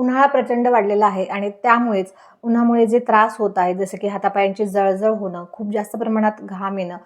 उन्हाळा प्रचंड वाढलेला आहे आणि त्यामुळेच उन्हामुळे जे त्रास होत आहे जसं की हातापायांची जळजळ होणं खूप जास्त प्रमाणात घाम येणं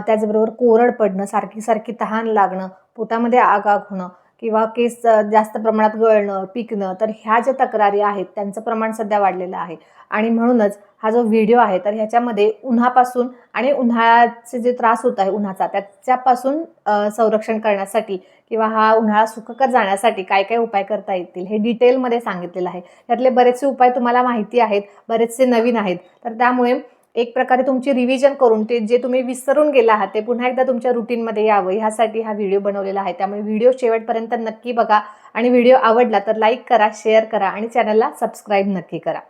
त्याचबरोबर कोरड पडणं सारखी सारखी तहान लागणं पोटामध्ये आग आग होणं किंवा केस जास्त प्रमाणात गळणं पिकणं तर ह्या ज्या तक्रारी आहेत त्यांचं प्रमाण सध्या वाढलेलं आहे. आणि म्हणूनच हा जो व्हिडिओ आहे तर ह्याच्यामध्ये उन्हापासून आणि उन्हाळ्याचे जे त्रास होत आहे उन्हाचा त्याच्यापासून संरक्षण करण्यासाठी किंवा हा उन्हाळा सुखकर जाण्यासाठी काय काय उपाय करता येतील हे डिटेलमध्ये सांगितलेलं आहे. त्यातले बरेचसे उपाय तुम्हाला माहिती आहेत बरेचसे नवीन आहेत. तर त्यामुळे एक प्रकारे तुमची रिव्हिजन करून ते जे तुम्ही विसरून गेला आहात ते पुन्हा एकदा तुमच्या रुटीनमध्ये यावं. ह्यासाठी हा व्हिडिओ बनवलेला आहे. त्यामुळे व्हिडिओ शेवटपर्यंत नक्की बघा. आणि व्हिडिओ आवडला तर लाईक करा शेअर करा आणि चॅनलला सबस्क्राईब नक्की करा.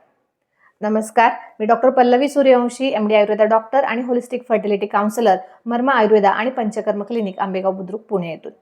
नमस्कार. मी doctor Pallavi Suryavanshi M D Ayurveda doctor आणि holistic fertility counsellor Marma Ayurveda आणि पंचकर्म क्लिनिक आंबेगाव बुद्रुक पुणे येथून.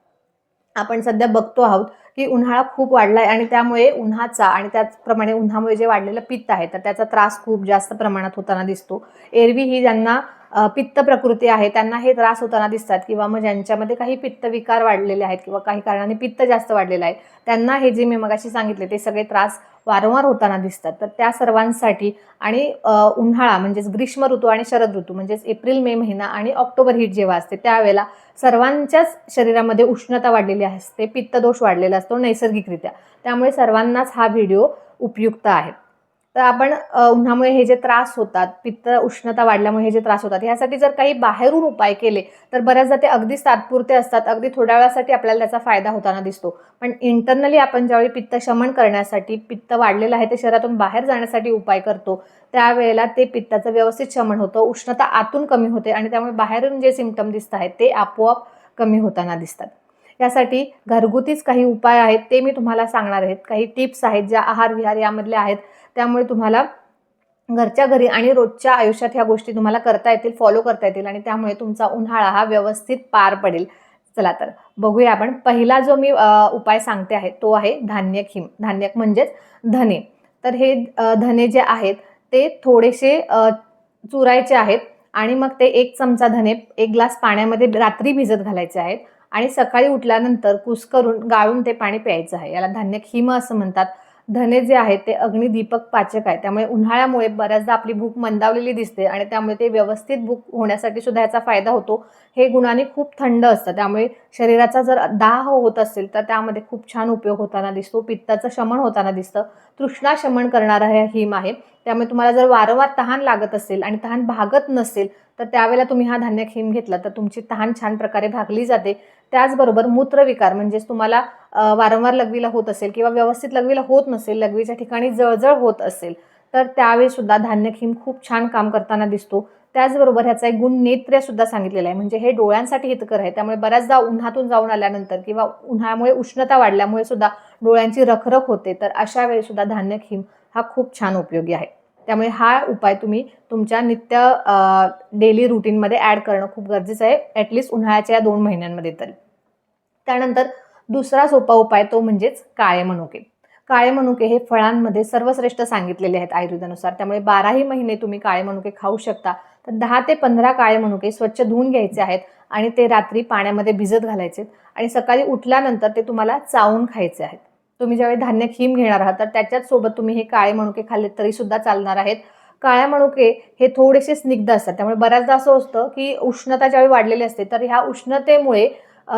आपण सध्या बघतो आहोत की उन्हाळा खूप वाढला आहे आणि त्यामुळे उन्हाचा आणि त्याचप्रमाणे उन्हामुळे जे वाढलेलं पित्त आहे तर त्याचा त्रास खूप जास्त प्रमाणात होताना दिसतो. एरवी ही ज्यांना पित्त प्रकृती आहे त्यांना हे त्रास होताना दिसतात किंवा मग ज्यांच्यामध्ये काही पित्त विकार वाढलेले आहेत किंवा काही कारणाने पित्त जास्त वाढलेलं आहे त्यांना हे जे मी मगाशी सांगितले ते सगळे त्रास वारंवार होताना दिसतात. तर त्या सर्वांसाठी आणि उन्हाळा म्हणजेच ग्रीष्म ऋतू आणि शरद ऋतू म्हणजेच एप्रिल मे महिना आणि ऑक्टोबर हीट जेव्हा असते त्यावेळेला सर्वांच्याच शरीरामध्ये उष्णता वाढलेली असते पित्तदोष वाढलेला असतो नैसर्गिकरित्या. त्यामुळे सर्वांनाच हा व्हिडिओ उपयुक्त आहे. तर आपण उन्हामुळे हे जे त्रास होतात पित्त उष्णता वाढल्यामुळे हे जे त्रास होतात ह्यासाठी जर काही बाहेरून उपाय केले तर बऱ्याचदा ते अगदीच तात्पुरते असतात. अगदी थोड्या वेळासाठी आपल्याला त्याचा फायदा होताना दिसतो. पण इंटरनली आपण ज्यावेळी पित्त शमन करण्यासाठी पित्त वाढलेलं आहे ते शरीरातून बाहेर जाण्यासाठी उपाय करतो त्यावेळेला ते पित्ताचं व्यवस्थित शमन होतं उष्णता आतून कमी होते आणि त्यामुळे बाहेरून जे सिमटम दिसत आहेत ते आपोआप कमी होताना दिसतात. यासाठी घरगुतीच काही उपाय आहेत ते मी तुम्हाला सांगणार आहेत. काही टिप्स आहेत ज्या आहार विहार यामधल्या आहेत. त्यामुळे तुम्हाला घरच्या घरी आणि रोजच्या आयुष्यात ह्या गोष्टी तुम्हाला करता येतील फॉलो करता येतील आणि त्यामुळे तुमचा उन्हाळा हा व्यवस्थित पार पडेल. चला तर बघूया आपण. पहिला जो मी उपाय सांगते आहे तो आहे धान्य हिम धान्यक म्हणजेच धने. तर हे धने जे आहेत ते थोडेसे चुरायचे आहेत आणि मग ते एक चमचा धने एक ग्लास पाण्यामध्ये रात्री भिजत घालायचे आहेत. आणि सकाळी उठल्यानंतर कुस्करून गाळून ते पाणी प्यायचं आहे. याला धान्य खिम असं म्हणतात. धने जे आहेत ते अग्निदीपक पाचक आहे. त्यामुळे उन्हाळ्यामुळे बऱ्याचदा आपली भूक मंदावलेली दिसते आणि त्यामुळे ते व्यवस्थित भूक होण्यासाठी सुद्धा याचा फायदा होतो. हे गुणाने खूप थंड असतं. त्यामुळे शरीराचा जर दाह होत असेल तर त्यामध्ये खूप छान उपयोग होताना दिसतो. पित्ताचं शमन होताना दिसतं. तृष्णा शमन करणारा हे हिम आहे. त्यामुळे तुम्हाला जर वारंवार तहान लागत असेल आणि तहान भागत नसेल तर त्यावेळेला तुम्ही हा धान्य खिम घेतला तर तुमची तहान छान प्रकारे भागली जाते. त्याचबरोबर मूत्रविकार म्हणजेच तुम्हाला वारंवार लघवीला होत असेल किंवा व्यवस्थित लघवीला होत नसेल लघवीच्या ठिकाणी जळजळ होत असेल तर त्यावेळी सुद्धा धान्य खूप छान काम करताना दिसतो. त्याचबरोबर ह्याचा एक गुण नेत्र्य सुद्धा सांगितलेला आहे म्हणजे हे डोळ्यांसाठी हितकर आहे. त्यामुळे बऱ्याचदा उन्हातून जाऊन आल्यानंतर किंवा उन्हामुळे उष्णता वाढल्यामुळे सुद्धा डोळ्यांची रखरख होते तर अशा वेळी सुद्धा धान्य हा खूप छान उपयोगी आहे. त्यामुळे हा उपाय तुम्ही तुमच्या नित्य डेली रुटीनमध्ये ॲड करणं खूप गरजेचं आहे ॲटलिस्ट उन्हाळ्याच्या या दोन महिन्यांमध्ये तरी. त्यानंतर दुसरा सोपा उपाय तो म्हणजेच काळे मनुके. काळे मनुके हे फळांमध्ये सर्वश्रेष्ठ सांगितलेले आहेत आयुर्वेदानुसार. त्यामुळे बाराही महिने तुम्ही काळे मनुके खाऊ शकता. तर दहा ते पंधरा काळे मनुके स्वच्छ धुवून घ्यायचे आहेत आणि ते रात्री पाण्यामध्ये भिजत घालायचे आणि सकाळी उठल्यानंतर ते तुम्हाला चावून खायचे आहेत. तुम्ही ज्यावेळी धान्य खिम घेणार आहात तर त्याच्याच सोबत तुम्ही हे काळे मनुके खाल्ले तरी सुद्धा चालणार आहेत. काळ्या मनुके हे थोडेसे स्निग्ध असतात. त्यामुळे बऱ्याचदा असं असतं की उष्णता ज्यावेळी वाढलेली असते तर ह्या उष्णतेमुळे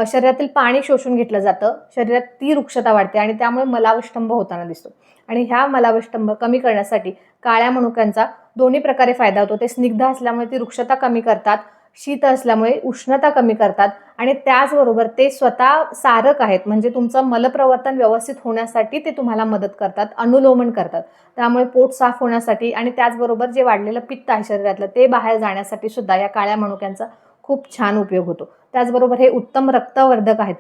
शरीरातील पाणी शोषून घेतलं जातं. शरीरात ती वृक्षता वाढते आणि त्यामुळे मलावष्टंभ होताना दिसतो. आणि ह्या मलावष्टंभ कमी करण्यासाठी काळ्या मनुक्यांचा दोन्ही प्रकारे फायदा होतो. ते स्निग्ध असल्यामुळे ती वृक्षता कमी करतात. शीत असल्यामुळे उष्णता कमी करतात आणि त्याचबरोबर ते स्वतः सारक आहेत. म्हणजे तुमचं मलप्रवर्तन व्यवस्थित होण्यासाठी ते तुम्हाला मदत करतात अनुलोमन करतात. त्यामुळे पोट साफ होण्यासाठी आणि त्याचबरोबर जे वाढलेलं पित्त आहे शरीरातलं ते बाहेर जाण्यासाठी सुद्धा या काळ्या मनुक्यांचा खूप छान उपयोग होतो. त्याचबरोबर हे उत्तम रक्तवर्धक आहेत.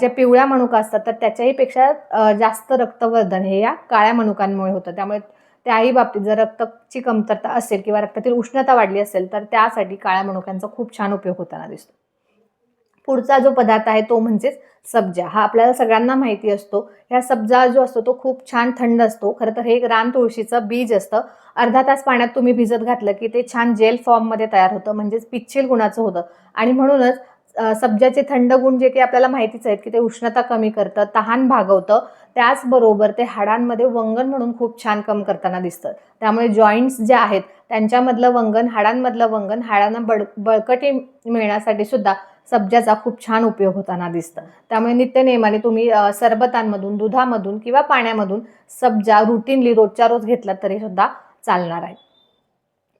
ज्या पिवळ्या मनुका असतात तर त्याच्याहीपेक्षा जास्त रक्तवर्धन हे या काळ्या मनुकांमुळे होतं. त्यामुळे त्याही बाबतीत जर रक्ताची कमतरता असेल किंवा रक्तातील उष्णता वाढली असेल तर त्यासाठी काळ्या मनुक्यांचा खूप छान उपयोग होताना दिसतो. पुढचा जो पदार्थ आहे तो म्हणजेच सब्जा. हा आपल्याला सगळ्यांना माहिती असतो. ह्या सब्जा जो असतो तो खूप छान थंड असतो. खरं तर हे एक रान तुळशीचं बीज असतं. अर्धा तास पाण्यात तुम्ही भिजत घातलं की ते छान जेल फॉर्ममध्ये तयार होतं. म्हणजेच पिच्छील गुणाचं होतं. आणि म्हणूनच सब्जाचे थंड गुण जे काही आपल्याला माहितीच आहेत की ते उष्णता कमी करतं तहान भागवतं त्याचबरोबर ते हाडांमध्ये वंगण म्हणून खूप छान कम करताना दिसतं त्यामुळे जॉईंट्स जे आहेत त्यांच्यामधलं वंगण हाडांमधलं वंगण हाडांना बळ बळकटी मिळण्यासाठी सुद्धा सब्जाचा खूप छान उपयोग होताना दिसतं. त्यामुळे नित्यनियमाने तुम्ही सरबतांमधून दुधामधून किंवा पाण्यामधून सब्जा रुटीनली रोजच्या रोज घेतला तरी सुद्धा चालणार आहे.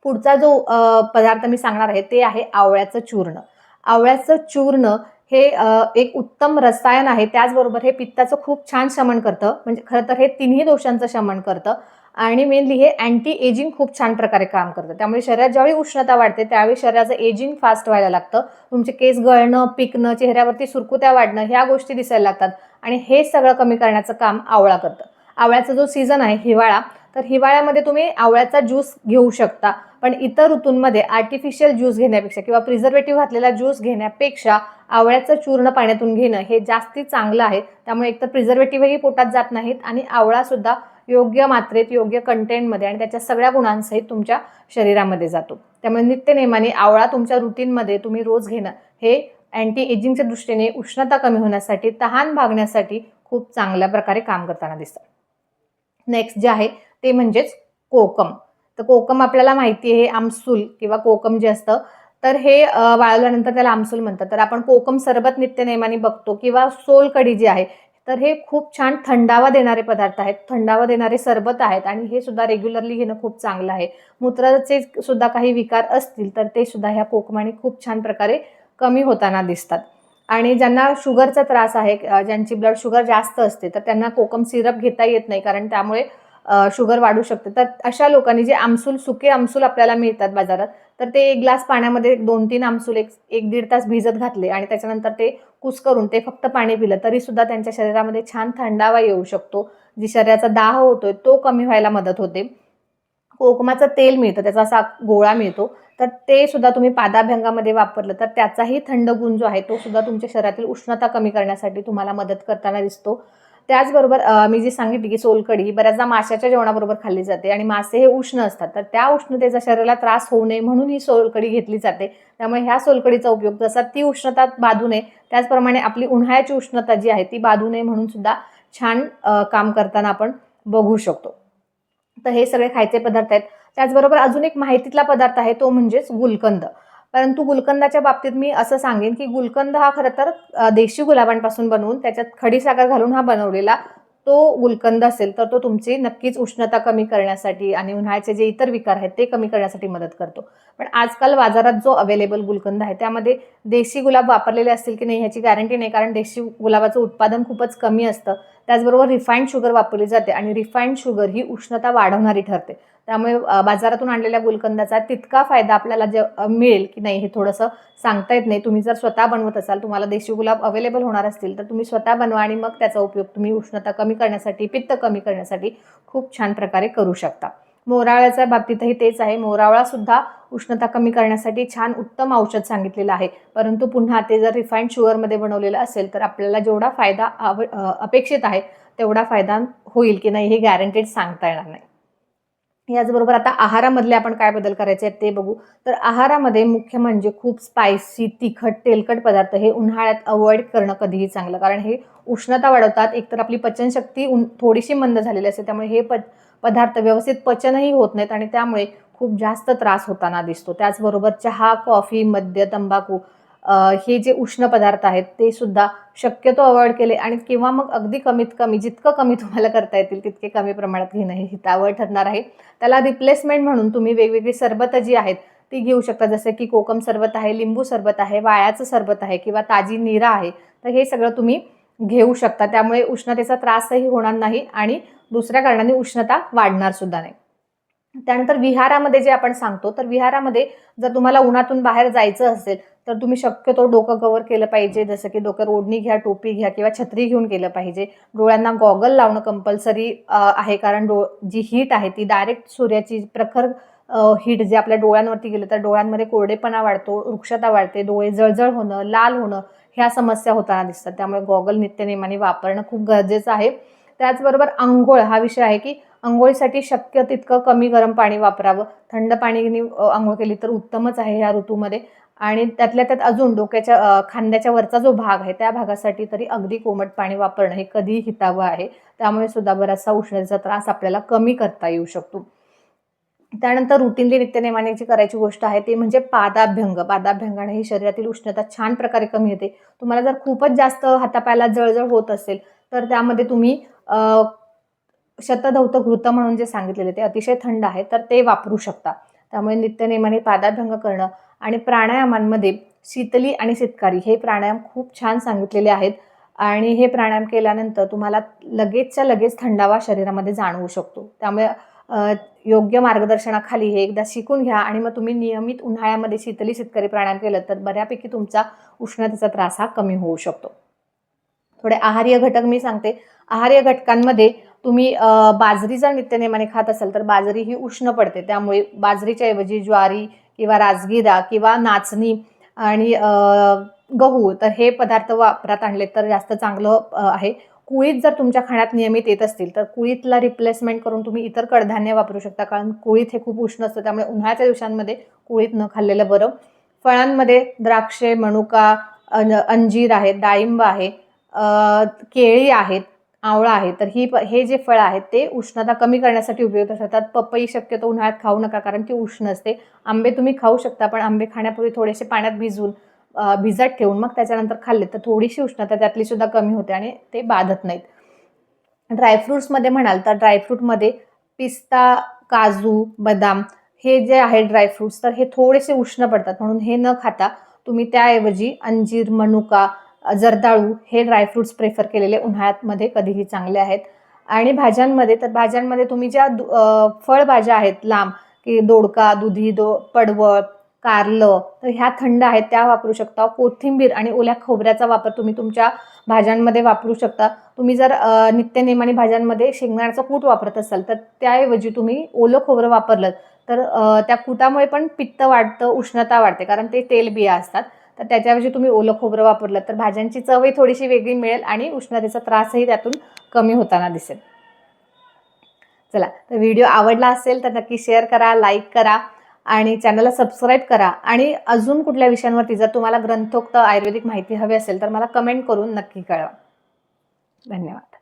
पुढचा जो पदार्थ मी सांगणार आहे ते आहे आवळ्याचं चूर्ण. आवळ्याचं चूर्ण हे एक उत्तम रसायन आहे. त्याचबरोबर हे पित्ताचं खूप छान शमन करतं. म्हणजे खरं तर हे तिन्ही दोषांचं शमन करतं. आणि मेनली हे अँटी एजिंग खूप छान प्रकारे काम करतं. त्यामुळे शरीरात ज्यावेळी उष्णता वाढते त्यावेळी शरीराचं एजिंग फास्ट व्हायला लागतं. तुमचे केस गळणं पिकणं चेहऱ्यावरती सुरकुत्या वाढणं ह्या गोष्टी दिसायला लागतात. आणि हे सगळं कमी करण्याचं काम आवळा करतं. आवळ्याचा जो सीझन आहे हिवाळा तर हिवाळ्यामध्ये तुम्ही आवळ्याचा ज्यूस घेऊ शकता. पण इतर ऋतूंमध्ये आर्टिफिशियल ज्यूस घेण्यापेक्षा किंवा प्रिझर्वेटिव्ह घातलेला ज्यूस घेण्यापेक्षा आवळ्याचं चूर्ण पाण्यातून घेणं हे जास्ती चांगलं आहे. त्यामुळे एकतर प्रिझर्वेटिव्हही पोटात जात नाहीत आणि आवळासुद्धा योग्य मात्रेत योग्य कंटेंटमध्ये आणि त्याच्या सगळ्या गुणांसहित तुमच्या शरीरामध्ये जातो. त्यामुळे नित्यनेमाने आवळा तुमच्या रुटीनमध्ये तुम्ही रोज घेणं हे अँटी एजिंगच्या दृष्टीने उष्णता कमी होण्यासाठी तहान भागण्यासाठी खूप चांगल्या प्रकारे काम करताना दिसतं. नेक्स्ट जे आहे ते म्हणजेच कोकम. तर कोकम आपल्याला माहिती आहे हे आमसूल किंवा कोकम जे असतं तर हे वाळवल्यानंतर त्याला आमसूल म्हणतात. तर आपण कोकम सरबत नित्यनेमाने बघतो किंवा सोलकढी जी आहे तर हे खूप छान थंडावा देणारे पदार्थ आहेत थंडावा देणारे सरबत आहेत आणि हे सुद्धा रेग्युलरली घेणं खूप चांगलं आहे. मूत्राचे सुद्धा काही विकार असतील तर ते सुद्धा ह्या कोकमाने खूप छान प्रकारे कमी होताना दिसतात. आणि ज्यांना शुगरचा त्रास आहे ज्यांची ब्लड शुगर जास्त असते तर त्यांना कोकम सिरप घेता येत नाही कारण त्यामुळे शुगर वाढू शकते. तर अशा लोकांनी जे आमसूल सुके आमसूल आपल्याला मिळतात बाजारात तर ते एक ग्लास पाण्यामध्ये दोन तीन आमसूल एक एक दीड तास भिजत घातले आणि त्याच्यानंतर ते कुस करून ते फक्त पाणी पिलं तरी सुद्धा त्यांच्या शरीरामध्ये छान थंडावा येऊ शकतो. जी शरीराचा दाह होतोय तो कमी व्हायला मदत होते. कोकमाचं तेल मिळतं त्याचा असा गोळा मिळतो. तर ते सुद्धा तुम्ही पादाभ्यंगामध्ये वापरलं तर त्याचाही थंड गुण जो आहे तो सुद्धा तुमच्या शरीरातील उष्णता कमी करण्यासाठी तुम्हाला मदत करताना दिसतो. त्याचबरोबर मी जी सांगितली की सोलकढी ही बऱ्याचदा माशाच्या जेवणाबरोबर खाल्ली जाते आणि मासे हे उष्ण असतात. तर त्या उष्णतेचा शरीराला त्रास होऊ नये म्हणून ही सोलकढी घेतली जाते. त्यामुळे ह्या सोलकढीचा उपयोग जसा ती उष्णता बाधू नये त्याचप्रमाणे आपली उन्हाळ्याची उष्णता जी आहे ती बाधू नये म्हणून सुद्धा छान काम करताना आपण बघू शकतो. तर हे सगळे खायचे पदार्थ आहेत. त्याचबरोबर अजून एक माहितीतला पदार्थ आहे तो म्हणजेच गुलकंद. परंतु गुलकंदाच्या बाबतीत मी असं सांगेन की गुलकंद हा खरं तर देशी गुलाबांपासून बनवून त्याच्यात खडीसाखर घालून हा बनवलेला तो गुलकंद असेल तर तो तुमची नक्कीच उष्णता कमी करण्यासाठी आणि उन्हाळ्याचे जे इतर विकार आहेत ते कमी करण्यासाठी मदत करतो. पण आजकाल बाजारात जो अवेलेबल गुलकंद आहे त्यामध्ये देशी गुलाब वापरलेले असतील की नाही ह्याची गॅरंटी नाही कारण देशी गुलाबाचं उत्पादन खूपच कमी असतं. त्याचबरोबर रिफाईंड शुगर वापरली जाते आणि रिफाईंड शुगर ही उष्णता वाढवणारी ठरते. त्यामुळे बाजारातून आणलेल्या गुलकंदाचा तितका फायदा आपल्याला जे मिळेल की नाही हे थोडंसं सांगता येत नाही. तुम्ही जर स्वतः बनवत असाल तुम्हाला देशी गुलाब अवेलेबल होणार असतील तर तुम्ही स्वतः बनवा आणि मग त्याचा उपयोग तुम्ही उष्णता कमी करण्यासाठी पित्त कमी करण्यासाठी खूप छान प्रकारे करू शकता. मोरावळ्याच्या बाबतीतही तेच आहे. मोरावळा सुद्धा उष्णता कमी करण्यासाठी छान उत्तम औषध सांगितलेलं आहे. परंतु पुन्हा ते जर रिफाईंड शुगरमध्ये बनवलेलं असेल तर आपल्याला जेवढा फायदा आव अपेक्षित आहे तेवढा फायदा होईल की नाही हे गॅरंटेड सांगता येणार नाही. याचबरोबर आता आहारामधले आपण काय बदल करायचे आहेत ते बघू. तर आहारामध्ये मुख्य म्हणजे खूप स्पायसी तिखट तेलकट पदार्थ हे उन्हाळ्यात अवॉइड करणं कधीही चांगलं. कारण हे उष्णता वाढवतात. एकतर आपली पचनशक्ती उन थोडीशी मंद झालेली असते. त्यामुळे हे प पदार्थ व्यवस्थित पचनही होत नाहीत आणि त्यामुळे खूप जास्त त्रास होताना दिसतो. त्याचबरोबर चहा कॉफी मद्य तंबाखू हे जे उष्ण पदार्थ आहेत ते सुद्धा शक्यतो अवॉइड केले आणि किंवा मग अगदी कमीत कमी जितकं कमी तुम्हाला करता येतील तितके कमी प्रमाणात घेणं हे हितावह ठरणार आहे. त्याला रिप्लेसमेंट म्हणून तुम्ही वेगवेगळी सरबतं जी आहेत ती घेऊ शकता. जसं की कोकम सरबत आहे लिंबू सरबत आहे वाळ्याचं सरबत आहे किंवा ताजी निरा आहे तर हे सगळं तुम्ही घेऊ शकता. त्यामुळे उष्णतेचा त्रासही होणार नाही आणि दुसऱ्या कारणाने उष्णता वाढणार सुद्धा नाही. त्यानंतर विहारामध्ये जे आपण सांगतो तर विहारामध्ये जर तुम्हाला उन्हातून बाहेर जायचं असेल तर तुम्ही शक्यतो डोकं कव्हर केलं पाहिजे. जसं की डोक्यावर ओढणी घ्या टोपी घ्या किंवा छत्री घेऊन केलं पाहिजे. डोळ्यांना गॉगल लावणं कंपल्सरी आहे. कारण डो जी हीट आहे ती डायरेक्ट सूर्याची प्रखर हीट जे आपल्या डोळ्यांवरती गेलं तर डोळ्यांमध्ये कोरडेपणा वाढतो वृक्षता वाढते डोळे जळजळ होणं लाल होणं ह्या समस्या होताना दिसतात. त्यामुळे गॉगल नित्यनेमाने वापरणं खूप गरजेचं आहे. त्याचबरोबर आंघोळ हा विषय आहे की आंघोळीसाठी शक्य तितकं कमी गरम पाणी वापरावं. थंड पाणीने आंघोळ केली तर उत्तमच आहे ह्या ऋतूमध्ये. आणि त्यातल्या त्यात अजून डोक्याच्या खांद्याच्या वरचा जो भाग आहे त्या भागासाठी तरी अगदी कोमट पाणी वापरणं हे कधीही हितावं आहे. त्यामुळे सुद्धा बराचसा उष्णतेचा त्रास आपल्याला कमी करता येऊ शकतो. त्यानंतर रुटीनली नित्यनेमाने जी करायची गोष्ट आहे ती म्हणजे पादाभ्यंग. पादाभ्यंगाने ही शरीरातील उष्णता छान प्रकारे कमी येते तुम्हाला जर खूपच जास्त हातापायाला जळजळ होत असेल तर त्यामध्ये तुम्ही शतधौत घृत म्हणून जे सांगितलेले ते अतिशय थंड आहे तर ते वापरू शकता. त्यामुळे नित्यनेमाने पादाभ्यंग करणं आणि प्राणायामांमध्ये शीतली आणि शितकारी हे प्राणायाम खूप छान सांगितलेले आहेत. आणि हे प्राणायाम केल्यानंतर तुम्हाला लगेचच्या लगेच थंडावा शरीरामध्ये जाणवू शकतो. त्यामुळे योग्य मार्गदर्शनाखाली हे एकदा शिकून घ्या आणि मग तुम्ही नियमित उन्हाळ्यामध्ये शीतली शेतकरी प्राणायाम केलं तर बऱ्यापैकी तुमचा उष्णतेचा त्रास हा कमी होऊ शकतो. थोडे आहार्य घटक मी सांगते. आहार्य घटकांमध्ये तुम्ही बाजरी जर नित्यनेमाने खात असाल तर बाजरी ही उष्ण पडते. त्यामुळे बाजरीच्या ऐवजी ज्वारी किंवा राजगिरा किंवा नाचणी आणि गहू तर हे पदार्थ वापरात आणले तर जास्त चांगलं आहे. कुळीत जर तुमच्या खाण्यात नियमित येत असतील तर कुळीतला रिप्लेसमेंट करून तुम्ही इतर कडधान्य वापरू शकता कारण कुळीत हे खूप उष्ण असतं. त्यामुळे उन्हाळ्याच्या दिवसांमध्ये कुळीत न खाल्लेलं बरं. फळांमध्ये द्राक्षे मनुका अन- अंजीर आहेत डाळिंब आहे केळी आहेत आवळा आहे तर ही प- हे जे फळं आहेत ते उष्णता कमी करण्यासाठी उपयुक्त ठरतात. पपई शक्यतो उन्हाळ्यात खाऊ नका कारण ती उष्ण असते. आंबे तुम्ही खाऊ शकता पण आंबे खाण्यापूर्वी थोडेसे पाण्यात भिजून भिजत ठेवून मग त्याच्यानंतर खाल्ले तर थोडीशी उष्णता त्यातली सुद्धा कमी होते आणि ते बाधत नाहीत. ड्रायफ्रुट्समध्ये म्हणाल तर ड्रायफ्रूटमध्ये पिस्ता काजू बदाम हे जे आहे ड्रायफ्रुट्स तर हे थोडेसे उष्ण पडतात. म्हणून हे न खाता तुम्ही त्याऐवजी अंजीर मनुका जर्दाळू हे ड्रायफ्रुट्स प्रेफर केलेले उन्हाळ्यामध्ये कधीही चांगले आहेत. आणि भाज्यांमध्ये तर भाज्यांमध्ये तुम्ही ज्या दु- फळभाज्या आहेत लांब की दोडका दुधी दो पडवळ कारलं तर ह्या थंड आहेत त्या वापरू शकता. कोथिंबीर आणि ओल्या खोबऱ्याचा वापर तुम्ही तुमच्या भाज्यांमध्ये वापरू शकता. तुम्ही जर नित्यनेमाने भाज्यांमध्ये शेंगदाण्याचं कूट वापरत असाल तर त्याऐवजी तुम्ही ओलं खोबरं वापरलं तर त्या कुटामुळे पण पित्त वाढतं उष्णता वाढते कारण ते तेलबिया असतात. तर त्याच्याऐवजी तुम्ही ओलं खोबरं वापरलं तर भाज्यांची चवही थोडीशी वेगळी मिळेल आणि उष्णतेचा त्रासही त्यातून कमी होताना दिसेल. चला तर व्हिडिओ आवडला असेल तर नक्की शेअर करा लाईक करा आणि चॅनलला सबस्क्राईब करा. आणि अजून कुठल्या विषयांवरती जर तुम्हाला ग्रंथोक्त आयुर्वेदिक माहिती हवी असेल तर मला कमेंट करून नक्की कळवा. धन्यवाद.